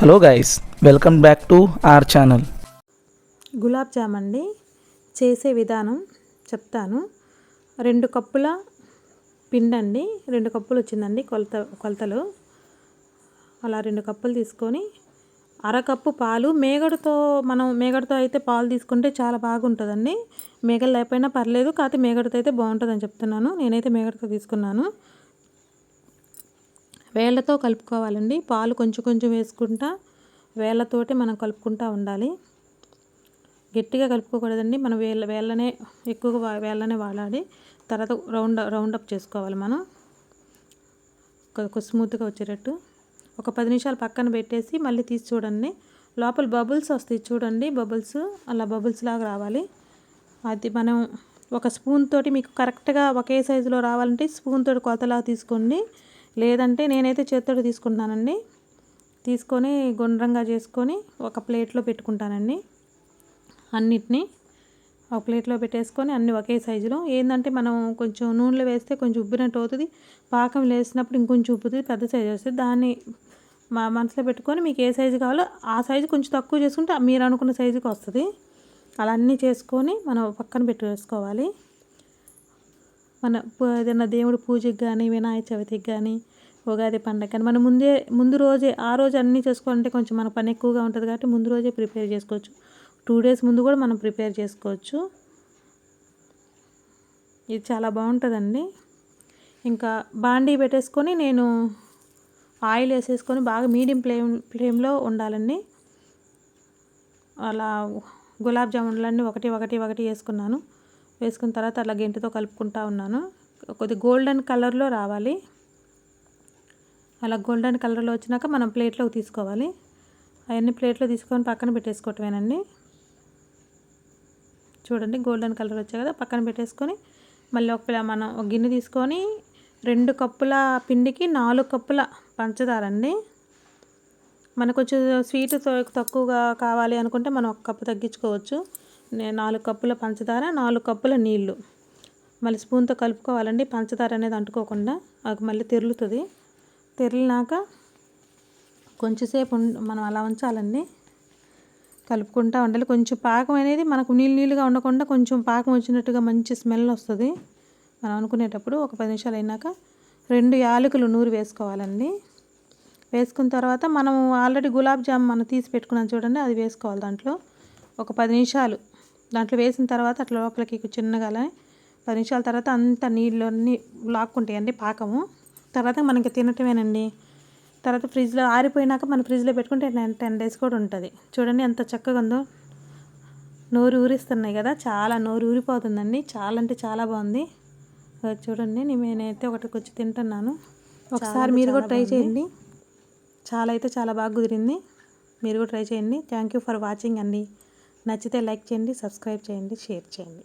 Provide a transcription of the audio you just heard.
Hello guys welcome back to our channel. Gulab jam అండి చేసే విధానం చెప్తాను. రెండు కప్పుల పిండండి రెండు కప్పులు వచ్చిందండి కొలత కొలతలు. అలా రెండు కప్పులు తీసుకొని అరకప్పు పాలు మేగడతో మనం మేగడతో అయితే పాలు తీసుకుంటే చాలా బాగుంటుందండి. మేగలు లేకపోయినా పర్లేదు కాకపోతే మేగడతో అయితే బాగుంటుందని చెప్తున్నాను. నేనైతే మేగడతో తీసుకున్నాను. వేళ్ళతో కలుపుకోవాలండి. పాలు కొంచెం కొంచెం వేసుకుంటా వేళ్ళతోటి మనం కలుపుకుంటా ఉండాలి. గట్టిగా కలుపుకోకూడదండి. మనం వేళ్ళ వేళ్ళనే ఎక్కువగా వేళ్ళనే వాడాలి. తర్వాత రౌండ్ రౌండ్ అప్ చేసుకోవాలి మనం. కొ- స్మూత్గా వచ్చేటట్టు. ఒక పది నిమిషాలు పక్కన పెట్టేసి మళ్ళీ తీసి చూడండి. లోపల బబుల్స్ వస్తాయి చూడండి. బబుల్స్ అలా బబుల్స్ లాగా రావాలి. అది మనం ఒక స్పూన్ తోటి మీకు కరెక్ట్గా ఒకే సైజులో రావాలంటే స్పూన్ తోటి కొలతలాగా తీసుకోండి. లేదంటే నేనైతే చేతితో తీసుకుంటానండి. తీసుకొని గుండ్రంగా చేసుకొని ఒక ప్లేట్లో పెట్టుకుంటానండి. అన్నిటినీ ఒక ప్లేట్లో పెట్టేసుకొని అన్ని ఒకే సైజులో. ఏంటంటే మనం కొంచెం నూనెలో వేస్తే కొంచెం ఉబ్బినట్టు అవుతుంది. పాకం వేసినప్పుడు ఇంకొంచెం ఉబ్బుతుంది పెద్ద సైజు వస్తుంది. దాన్ని మా మనసులో పెట్టుకొని మీకు ఏ సైజు కావాలో ఆ సైజు కొంచెం తక్కువ చేసుకుంటే మీరు అనుకున్న సైజుకి వస్తుంది. అలా అన్నీ చేసుకొని మనం పక్కన పెట్టేసుకోవాలి. మన ఏదైనా దేవుడి పూజకి కానీ వినాయక చవితికి కానీ ఉగాది పండగ కానీ మనం ముందే ముందు రోజే ఆ రోజు అన్నీ చేసుకోవాలంటే కొంచెం మన పని ఎక్కువగా ఉంటుంది కాబట్టి ముందు రోజే ప్రిపేర్ చేసుకోవచ్చు. టూ డేస్ ముందు కూడా మనం ప్రిపేర్ చేసుకోవచ్చు. ఇది చాలా బాగుంటుందండి. ఇంకా బాండీ పెట్టేసుకొని నేను ఆయిల్ వేసేసుకొని బాగా మీడియం ఫ్లేమ్ ఫ్లేమ్లో ఉండాలండి. అలా గులాబ్ జామున్లన్నీ ఒకటి ఒకటి ఒకటి వేసుకున్నాను. వేసుకున్న తర్వాత అలా గెంటితో కలుపుకుంటా ఉన్నాను. కొద్ది గోల్డెన్ కలర్లో రావాలి. అలా గోల్డెన్ కలర్లో వచ్చినాక మనం ప్లేట్లోకి తీసుకోవాలి. అవన్నీ ప్లేట్లో తీసుకొని పక్కన పెట్టేసుకోవటమేనండి. చూడండి గోల్డెన్ కలర్ వచ్చాయి కదా పక్కన పెట్టేసుకొని మళ్ళీ ఒక మనం ఒక గిన్నె తీసుకొని రెండు కప్పుల పిండికి నాలుగు కప్పుల పంచదార అండి మనకు కొంచెం స్వీట్ తక్కువగా కావాలి అనుకుంటే మనం ఒక కప్పు తగ్గించుకోవచ్చు. నాలుగు కప్పుల పంచదార నాలుగు కప్పుల నీళ్ళు. మళ్ళీ స్పూన్తో కలుపుకోవాలండి పంచదార అనేది అంటుకోకుండా. అది మళ్ళీ తిరుగుతుంది తెరిలినాక కొంచెంసేపు మనం అలా ఉంచాలండి. కలుపుకుంటా ఉండాలి. కొంచెం పాకం అనేది మనకు నీళ్ళు నీళ్ళుగా ఉండకుండా కొంచెం పాకం వచ్చినట్టుగా మంచి స్మెల్ వస్తుంది. మనం అనుకునేటప్పుడు ఒక పది నిమిషాలు అయినాక రెండు యాలకులు నూరు వేసుకోవాలండి. వేసుకున్న తర్వాత మనం ఆల్రెడీ గులాబ్ జామ్ మనం తీసి పెట్టుకున్నాం చూడండి అది వేసుకోవాలి దాంట్లో. ఒక పది నిమిషాలు. దాంట్లో వేసిన తర్వాత అట్లా లోపలికి చిన్నగా పది నిమిషాల తర్వాత అంత నీళ్ళు అన్నీ లాక్కుంటాయండి పాకము. తర్వాత మనకి తినటమేనండి. తర్వాత ఫ్రిడ్జ్లో ఆరిపోయినాక మనం ఫ్రిడ్జ్లో పెట్టుకుంటే టెన్ టెన్ డేస్ కూడా ఉంటుంది. చూడండి ఎంత చక్కగా ఉందో. నోరు ఊరిస్తున్నాయి కదా చాలా నోరు ఊరిపోతుందండి. చాలా అంటే చాలా బాగుంది. చూడండి నేనైతే ఒకటి కొంచెం తింటున్నాను. ఒకసారి మీరు కూడా ట్రై చేయండి. చాలా అయితే చాలా బాగా కుదిరింది. మీరు కూడా ట్రై చేయండి. థ్యాంక్ యూ ఫర్ వాచింగ్ అండి. నచ్చితే లైక్ చేయండి సబ్స్క్రైబ్ చేయండి షేర్ చేయండి.